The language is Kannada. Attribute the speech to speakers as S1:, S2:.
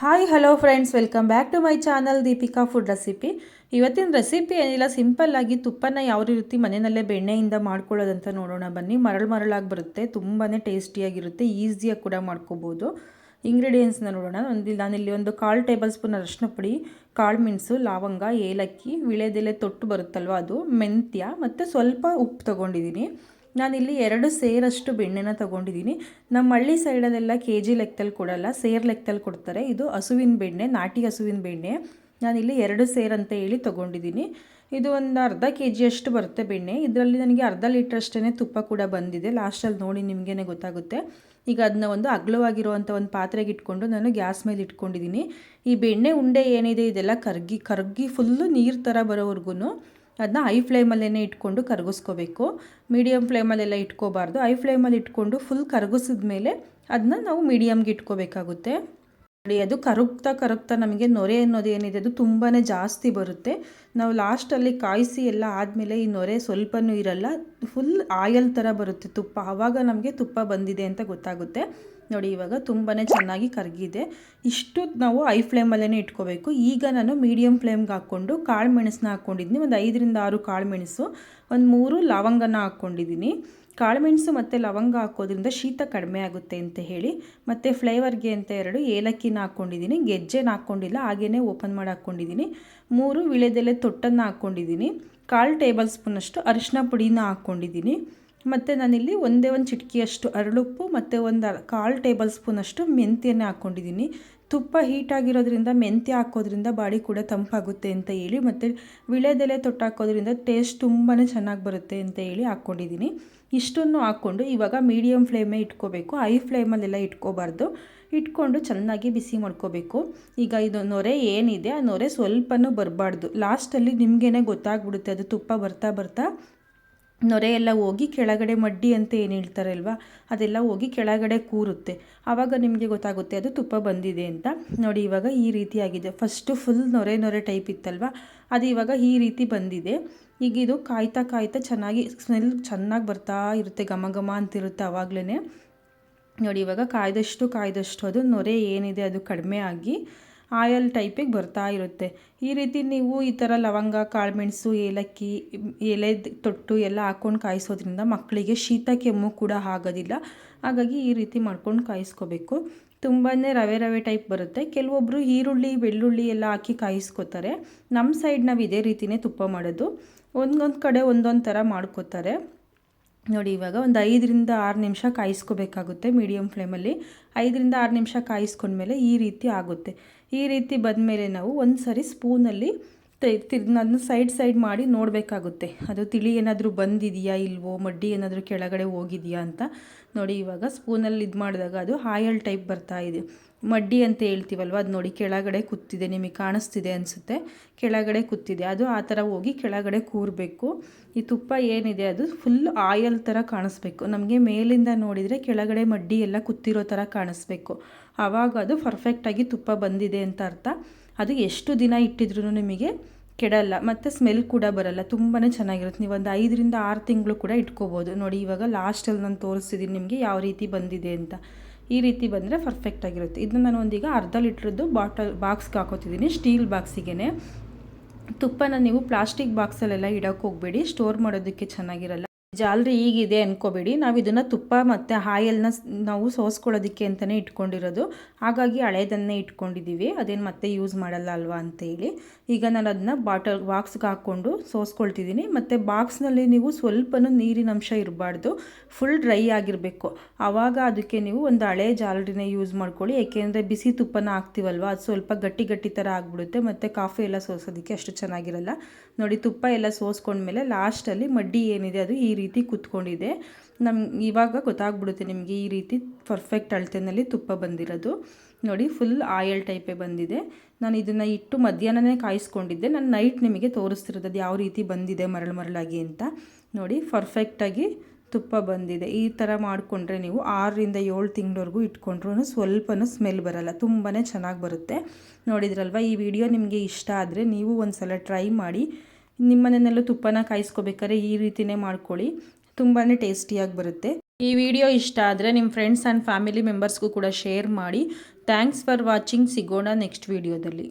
S1: Hi hello friends welcome back to my channel Deepika food recipe ಇವತ್ತಿನ ರೆಸಿಪಿ ಏನಿಲ್ಲ ಸಿಂಪಲ್ಲಾಗಿ ತುಪ್ಪನ ಯಾವ ರೀತಿ ಮನೆಯಲ್ಲೇ ಬೆಣ್ಣೆಯಿಂದ ಮಾಡ್ಕೊಳ್ಳೋದಂತ ನೋಡೋಣ. ಬನ್ನಿ, ಮರಳು ಮರಳಾಗಿ ಬರುತ್ತೆ ತುಂಬಾ ಟೇಸ್ಟಿಯಾಗಿರುತ್ತೆ, ಈಸಿಯಾಗಿ ಕೂಡ ಮಾಡ್ಕೋಬೋದು. ಇಂಗ್ರೀಡಿಯೆಂಟ್ಸ್ನ ನೋಡೋಣ. ಒಂದು ನಾನಿಲ್ಲಿ ಒಂದು ಕಾಲು ಟೇಬಲ್ ಸ್ಪೂನ್ ಅರಶಿನ ಪುಡಿ, ಕಾಳು ಮೆಣಸು, ಲವಂಗ, ಏಲಕ್ಕಿ, ವಿಳೆದೆಲೆ ತೊಟ್ಟು ಬರುತ್ತಲ್ವ ಅದು, ಮೆಂತ್ಯ ಮತ್ತು ಸ್ವಲ್ಪ ಉಪ್ಪು ತೊಗೊಂಡಿದ್ದೀನಿ ನಾನಿಲ್ಲಿ ಎರಡು ಸೇರಷ್ಟು ಬೆಣ್ಣೆನ ತಗೊಂಡಿದ್ದೀನಿ. ನಮ್ಮ ಹಳ್ಳಿ ಸೈಡಲ್ಲೆಲ್ಲ ಕೆ ಜಿ ಲೆಕ್ಕದಲ್ಲಿ ಕೊಡಲ್ಲ, ಸೇರ್ ಲೆಕ್ಕದಲ್ಲಿ ಕೊಡ್ತಾರೆ. ಇದು ಹಸುವಿನ ಬೆಣ್ಣೆ, ನಾಟಿ ಹಸುವಿನ ಬೆಣ್ಣೆ. ನಾನಿಲ್ಲಿ ಎರಡು ಸೇರ್ ಅಂತ ಹೇಳಿ ತೊಗೊಂಡಿದ್ದೀನಿ. ಇದು ಒಂದು ಅರ್ಧ ಕೆ ಜಿಯಷ್ಟು ಬರುತ್ತೆ ಬೆಣ್ಣೆ. ಇದರಲ್ಲಿ ನನಗೆ ಅರ್ಧ ಲೀಟ್ರಷ್ಟೇ ತುಪ್ಪ ಕೂಡ ಬಂದಿದೆ. ಲಾಸ್ಟಲ್ಲಿ ನೋಡಿ ನಿಮಗೇನೆ ಗೊತ್ತಾಗುತ್ತೆ. ಈಗ ಅದನ್ನ ಒಂದು ಅಗ್ಲವಾಗಿರುವಂಥ ಒಂದು ಪಾತ್ರೆಗೆ ಇಟ್ಕೊಂಡು ನಾನು ಗ್ಯಾಸ್ ಮೇಲೆ ಇಟ್ಕೊಂಡಿದ್ದೀನಿ. ಈ ಬೆಣ್ಣೆ ಉಂಡೆ ಏನಿದೆ ಇದೆಲ್ಲ ಕರ್ಗಿ ಕರ್ಗಿ ಫುಲ್ಲು ನೀರು ಥರ ಬರೋವರೆಗೂ ಅದನ್ನ ಐ ಫ್ಲೇಮಲ್ಲೇ ಇಟ್ಕೊಂಡು ಕರಗಿಸ್ಕೋಬೇಕು. ಮೀಡಿಯಮ್ ಫ್ಲೇಮಲ್ಲೆಲ್ಲ ಇಟ್ಕೋಬಾರ್ದು. ಐ ಫ್ಲೇಮಲ್ಲಿ ಇಟ್ಕೊಂಡು ಫುಲ್ ಕರಗಿಸಿದ ಮೇಲೆ ಅದನ್ನ ನಾವು ಮೀಡಿಯಮ್ಗೆ ಇಟ್ಕೋಬೇಕಾಗುತ್ತೆ. ನೋಡಿ, ಅದು ಕರಗ್ತಾ ಕರಗ್ತಾ ನಮಗೆ ನೊರೆ ಅನ್ನೋದು ಏನಿದೆ, ಅದು ತುಂಬಾ ಜಾಸ್ತಿ ಬರುತ್ತೆ. ನಾವು ಲಾಸ್ಟಲ್ಲಿ ಕಾಯಿಸಿ ಎಲ್ಲ ಆದಮೇಲೆ ಈ ನೊರೆ ಸ್ವಲ್ಪನೂ ಇರಲ್ಲ ಫುಲ್ ಆಯಲ್ ಥರ ಬರುತ್ತೆ ತುಪ್ಪ. ಆವಾಗ ನಮಗೆ ತುಪ್ಪ ಬಂದಿದೆ ಅಂತ ಗೊತ್ತಾಗುತ್ತೆ. ನೋಡಿ, ಇವಾಗ ತುಂಬಾ ಚೆನ್ನಾಗಿ ಕರಗಿದೆ. ಇಷ್ಟು ನಾವು ಐ ಫ್ಲೇಮಲ್ಲೇ ಇಟ್ಕೋಬೇಕು. ಈಗ ನಾನು ಮೀಡಿಯಮ್ ಫ್ಲೇಮ್ಗೆ ಹಾಕ್ಕೊಂಡು ಕಾಳು ಮೆಣಸನ್ನ ಹಾಕ್ಕೊಂಡಿದ್ದೀನಿ ಒಂದು ಐದರಿಂದ ಆರು ಕಾಳು ಮೆಣಸು, ಒಂದು ಮೂರು ಲವಂಗನ ಹಾಕ್ಕೊಂಡಿದ್ದೀನಿ ಕಾಳುಮೆಣಸು ಮತ್ತು ಲವಂಗ ಹಾಕೋದ್ರಿಂದ ಶೀತ ಕಡಿಮೆ ಆಗುತ್ತೆ ಅಂತ ಹೇಳಿ, ಮತ್ತು ಫ್ಲೇವರ್ಗೆ ಅಂತ ಎರಡು, ಏಲಕ್ಕಿನ ಹಾಕ್ಕೊಂಡಿದ್ದೀನಿ ಗೆಜ್ಜೆನ ಹಾಕ್ಕೊಂಡಿಲ್ಲ ಹಾಗೇ ಓಪನ್ ಮಾಡಿ ಹಾಕ್ಕೊಂಡಿದ್ದೀನಿ ಮೂರು, ವಿಳೆದೆಲೆ ತೊಟ್ಟನ್ನು ಹಾಕ್ಕೊಂಡಿದ್ದೀನಿ ಕಾಲು ಟೇಬಲ್ ಸ್ಪೂನಷ್ಟು ಅರಿಶಿನ ಪುಡಿನ ಹಾಕ್ಕೊಂಡಿದ್ದೀನಿ ಮತ್ತು ನಾನಿಲ್ಲಿ ಒಂದೇ ಒಂದು ಚಿಟಕಿಯಷ್ಟು ಅರಳುಪ್ಪು ಮತ್ತು ಒಂದು ಕಾಲು ಟೇಬಲ್ ಸ್ಪೂನಷ್ಟು ಮೆಂತ್ಯನ ಹಾಕ್ಕೊಂಡಿದ್ದೀನಿ. ತುಪ್ಪ ಹೀಟಾಗಿರೋದ್ರಿಂದ ಮೆಂತ್ಯ ಹಾಕೋದ್ರಿಂದ ಬಾಡಿ ಕೂಡ ತಂಪಾಗುತ್ತೆ ಅಂತ ಹೇಳಿ ಮತ್ತು ವಿಳೆದೆಲೆ ತೊಟ್ಟು ಹಾಕೋದ್ರಿಂದ ಟೇಸ್ಟ್ ತುಂಬಾ ಚೆನ್ನಾಗಿ ಬರುತ್ತೆ ಅಂತ ಹೇಳಿ ಹಾಕ್ಕೊಂಡಿದ್ದೀನಿ. ಇಷ್ಟನ್ನು ಹಾಕ್ಕೊಂಡು ಇವಾಗ ಮೀಡಿಯಮ್ ಫ್ಲೇಮೇ ಇಟ್ಕೋಬೇಕು. ಹೈ ಫ್ಲೇಮಲ್ಲೆಲ್ಲ ಇಟ್ಕೋಬಾರ್ದು. ಇಟ್ಕೊಂಡು ಚೆನ್ನಾಗಿ ಬಿಸಿ ಮಾಡ್ಕೋಬೇಕು. ಈಗ ಇದು ನೊರೆ ಏನಿದೆ, ಆ ನೊರೆ ಸ್ವಲ್ಪನೂ ಬರಬಾರ್ದು. ಲಾಸ್ಟಲ್ಲಿ ನಿಮಗೇನೆ ಗೊತ್ತಾಗ್ಬಿಡುತ್ತೆ ಅದು ತುಪ್ಪ ಬರ್ತಾ ಬರ್ತಾ ನೊರೆ ಎಲ್ಲ ಹೋಗಿ ಕೆಳಗಡೆ ಮಡ್ಡಿ ಅಂತ ಏನು ಹೇಳ್ತಾರಲ್ವ? ಅದೆಲ್ಲ ಹೋಗಿ ಕೆಳಗಡೆ ಕೂರುತ್ತೆ. ಆವಾಗ ನಿಮಗೆ ಗೊತ್ತಾಗುತ್ತೆ ಅದು ತುಪ್ಪ ಬಂದಿದೆ ಅಂತ. ನೋಡಿ ಇವಾಗ ಈ ರೀತಿ ಆಗಿದೆ. ಫಸ್ಟು ಫುಲ್ ನೊರೆ ನೊರೆ ಟೈಪ್ ಇತ್ತಲ್ವ? ಅದು ಇವಾಗ ಈ ರೀತಿ ಬಂದಿದೆ. ಈಗ ಇದು ಕಾಯ್ತಾ ಕಾಯ್ತಾ ಚೆನ್ನಾಗಿ ಸ್ಮೆಲ್ ಚೆನ್ನಾಗಿ ಬರ್ತಾ ಇರುತ್ತೆ, ಘಮ ಘಮ ಅಂತಿರುತ್ತೆ ಆವಾಗಲೇ ನೋಡಿ ಇವಾಗ ಕಾಯ್ದಷ್ಟು ಕಾಯ್ದಷ್ಟು ಅದು ನೊರೆ ಏನಿದೆ ಅದು ಕಡಿಮೆ ಆಗಿ ಆಯಲ್ ಟೈಪಿಗೆ ಬರ್ತಾ ಇರುತ್ತೆ. ಈ ರೀತಿ ನೀವು ಈ ಥರ ಲವಂಗ, ಕಾಳುಮೆಣಸು, ಏಲಕ್ಕಿ, ಎಲೆ ತೊಟ್ಟು ಎಲ್ಲ ಹಾಕ್ಕೊಂಡು ಕಾಯಿಸೋದ್ರಿಂದ ಮಕ್ಕಳಿಗೆ ಶೀತ, ಕೆಮ್ಮು ಕೂಡ ಆಗೋದಿಲ್ಲ. ಹಾಗಾಗಿ ಈ ರೀತಿ ಮಾಡ್ಕೊಂಡು ಕಾಯಿಸ್ಕೋಬೇಕು. ತುಂಬಾ ರವೆ ರವೆ ಟೈಪ್ ಬರುತ್ತೆ. ಕೆಲವೊಬ್ಬರು ಈರುಳ್ಳಿ, ಬೆಳ್ಳುಳ್ಳಿ ಎಲ್ಲ ಹಾಕಿ ಕಾಯಿಸ್ಕೋತಾರೆ. ನಮ್ಮ ಸೈಡ್ ನಾವು ಇದೇ ರೀತಿಯೇ ತುಪ್ಪ ಮಾಡೋದು. ಒಂದೊಂದು ಕಡೆ ಒಂದೊಂದು ಥರ ಮಾಡ್ಕೋತಾರೆ. ನೋಡಿ, ಇವಾಗ ಒಂದು ಐದರಿಂದ ಆರು ನಿಮಿಷ ಕಾಯಿಸ್ಕೋಬೇಕಾಗುತ್ತೆ ಮೀಡಿಯಮ್ ಫ್ಲೇಮಲ್ಲಿ ಐದರಿಂದ ಆರು ನಿಮಿಷ ಕಾಯಿಸ್ಕೊಂಡ್ಮೇಲೆ ಈ ರೀತಿ ಆಗುತ್ತೆ. ಈ ರೀತಿ ಬಂದಮೇಲೆ ನಾವು ಒಂದು ಸರಿ ಸ್ಪೂನಲ್ಲಿ ಅದನ್ನ ಸೈಡ್ ಸೈಡ್ ಮಾಡಿ ನೋಡಬೇಕಾಗುತ್ತೆ. ಅದು ತಿಳಿ ಏನಾದರೂ ಬಂದಿದೆಯಾ ಇಲ್ವೋ, ಮಡ್ಡಿ ಏನಾದರೂ ಕೆಳಗಡೆ ಹೋಗಿದೆಯಾ ಅಂತ ನೋಡಿ ಇವಾಗ ಸ್ಪೂನಲ್ಲಿ ಇದು ಮಾಡಿದಾಗ ಅದು ಹಾಯಲ್ ಟೈಪ್ ಬರ್ತಾ ಇದೆ. ಮಡ್ಡಿ ಅಂತ ಹೇಳ್ತೀವಲ್ವ, ಅದು ನೋಡಿ ಕೆಳಗಡೆ ಕೂತಿದೆ, ನಿಮಗೆ ಕಾಣಿಸ್ತಿದೆ ಅನಿಸುತ್ತೆ. ಕೆಳಗಡೆ ಕೂತಿದೆ, ಅದು ಆ ಥರ ಹೋಗಿ ಕೆಳಗಡೆ ಕೂರಬೇಕು. ಈ ತುಪ್ಪ ಏನಿದೆ ಅದು ಫುಲ್ ಆಯಲ್ ಥರ ಕಾಣಿಸ್ಬೇಕು. ನಮಗೆ ಮೇಲಿಂದ ನೋಡಿದರೆ ಕೆಳಗಡೆ ಮಡ್ಡಿ ಎಲ್ಲ ಕುತ್ತಿರೋ ಥರ ಕಾಣಿಸ್ಬೇಕು. ಆವಾಗ ಅದು ಪರ್ಫೆಕ್ಟಾಗಿ ತುಪ್ಪ ಬಂದಿದೆ ಅಂತ ಅರ್ಥ. ಅದು ಎಷ್ಟು ದಿನ ಇಟ್ಟಿದ್ರೂ ನಿಮಗೆ ಕೆಡಲ್ಲ, ಮತ್ತು ಸ್ಮೆಲ್ ಕೂಡ ಬರಲ್ಲ ತುಂಬಾ ಚೆನ್ನಾಗಿರುತ್ತೆ. ನೀವು ಒಂದು ಐದರಿಂದ ಆರು ತಿಂಗಳು ಕೂಡ ಇಟ್ಕೋಬೋದು. ನೋಡಿ, ಇವಾಗ ಲಾಸ್ಟಲ್ಲಿ ನಾನು ತೋರಿಸ್ತಿದ್ದೀನಿ ನಿಮಗೆ ಯಾವ ರೀತಿ ಬಂದಿದೆ ಅಂತ. ಈ ರೀತಿ ಬಂದರೆ ಪರ್ಫೆಕ್ಟಾಗಿರುತ್ತೆ ಇದನ್ನ ನಾನು ಒಂದೀಗ ಅರ್ಧ ಲೀಟ್ರದ್ದು ಬಾಟಲ್, ಬಾಕ್ಸ್ಗೆ ಹಾಕೋತಿದ್ದೀನಿ, ಸ್ಟೀಲ್ ಬಾಕ್ಸಿಗೆ ತುಪ್ಪನ ನೀವು ಪ್ಲಾಸ್ಟಿಕ್ ಬಾಕ್ಸಲ್ಲೆಲ್ಲ ಇಡೋಕೆ ಹೋಗಬೇಡಿ ಸ್ಟೋರ್ ಮಾಡೋದಕ್ಕೆ ಚೆನ್ನಾಗಿರಲ್ಲ. ಜಾಲರಿ ಈಗಿದೆ ಅನ್ಕೋಬೇಡಿ. ನಾವು ಇದನ್ನು ತುಪ್ಪ ಮತ್ತು ಆಯಲ್ನ ನಾವು ಸೋಸ್ಕೊಳ್ಳೋದಕ್ಕೆ ಅಂತಲೇ ಇಟ್ಕೊಂಡಿರೋದು. ಹಾಗಾಗಿ ಹಳೇದನ್ನೇ ಇಟ್ಕೊಂಡಿದ್ದೀವಿ ಅದೇನು ಮತ್ತೆ ಯೂಸ್ ಮಾಡಲ್ಲ ಅಲ್ವಾ ಅಂತೇಳಿ ಈಗ ನಾನು ಅದನ್ನ ಬಾಟಲ್, ಬಾಕ್ಸ್ಗೆ ಹಾಕ್ಕೊಂಡು ಸೋಸ್ಕೊಳ್ತಿದ್ದೀನಿ ಮತ್ತು ಬಾಕ್ಸ್ನಲ್ಲಿ ನೀವು ಸ್ವಲ್ಪನೂ ನೀರಿನ ಅಂಶ ಇರಬಾರ್ದು. ಫುಲ್ ಡ್ರೈ ಆಗಿರಬೇಕು. ಆವಾಗ ಅದಕ್ಕೆ ನೀವು ಒಂದು ಹಳೆ ಜಾಲರಿನ ಯೂಸ್ ಮಾಡ್ಕೊಳ್ಳಿ. ಏಕೆಂದರೆ ಬಿಸಿ ತುಪ್ಪನ ಹಾಕ್ತೀವಲ್ವ? ಅದು ಸ್ವಲ್ಪ ಗಟ್ಟಿ ಗಟ್ಟಿ ಥರ ಆಗಿಬಿಡುತ್ತೆ. ಮತ್ತು ಕಾಫಿ ಎಲ್ಲ ಸೋಸೋದಕ್ಕೆ ಅಷ್ಟು ಚೆನ್ನಾಗಿರಲ್ಲ. ನೋಡಿ ತುಪ್ಪ ಎಲ್ಲ ಸೋಸ್ಕೊಂಡ್ಮೇಲೆ ಲಾಸ್ಟಲ್ಲಿ ಮಡ್ಡಿ ಏನಿದೆ ಅದು ಈ ರೀತಿ ಕುತ್ಕೊಂಡಿದೆ. ನಮ್, ಇವಾಗ ಗೊತ್ತಾಗ್ಬಿಡುತ್ತೆ ನಿಮಗೆ ಈ ರೀತಿ ಪರ್ಫೆಕ್ಟ್ ಅಳತೆನಲ್ಲಿ ತುಪ್ಪ ಬಂದಿರೋದು. ನೋಡಿ ಫುಲ್ ಆಯಲ್ ಟೈಪೇ ಬಂದಿದೆ. ನಾನು ಇದನ್ನು ಇಟ್ಟು ಮಧ್ಯಾಹ್ನನೇ ಕಾಯಿಸ್ಕೊಂಡಿದ್ದೆ. ನಾನು ನೈಟ್ ನಿಮಗೆ ತೋರಿಸ್ತಿರೋದು ಯಾವ ರೀತಿ ಬಂದಿದೆ ಮರಳು ಮರಳಾಗಿ ಅಂತ. ನೋಡಿ ಪರ್ಫೆಕ್ಟಾಗಿ ತುಪ್ಪ ಬಂದಿದೆ. ಈ ಥರ ಮಾಡಿಕೊಂಡ್ರೆ ನೀವು ಆರರಿಂದ ಏಳು ತಿಂಗಳವರೆಗೂ ಇಟ್ಕೊಂಡ್ರೂ ಸ್ವಲ್ಪನೂ ಸ್ಮೆಲ್ ಬರಲ್ಲ. ತುಂಬಾ ಚೆನ್ನಾಗಿ ಬರುತ್ತೆ. ನೋಡಿದ್ರಲ್ವ, ಈ ವಿಡಿಯೋ ನಿಮಗೆ ಇಷ್ಟ ಆದರೆ ನೀವು ಒಂದು ಸಲ ಟ್ರೈ ಮಾಡಿ. ನಿಮ್ಮ ತುಪ್ಪನ ಕಾಯಿಸ್ಕೋಬೇಕಾದ್ರೆ ಈ ರೀತಿಯೇ ಮಾಡ್ಕೊಳ್ಳಿ. ತುಂಬಾ ಟೇಸ್ಟಿಯಾಗಿ ಬರುತ್ತೆ. ಈ ವಿಡಿಯೋ ಇಷ್ಟ ಆದರೆ ನಿಮ್ಮ ಫ್ರೆಂಡ್ಸ್ ಆ್ಯಂಡ್ ಫ್ಯಾಮಿಲಿ ಮೆಂಬರ್ಸ್ಗೂ ಕೂಡ ಶೇರ್ ಮಾಡಿ. ಥ್ಯಾಂಕ್ಸ್ ಫಾರ್ ವಾಚಿಂಗ್ ಸಿಗೋಣ ನೆಕ್ಸ್ಟ್ ವಿಡಿಯೋದಲ್ಲಿ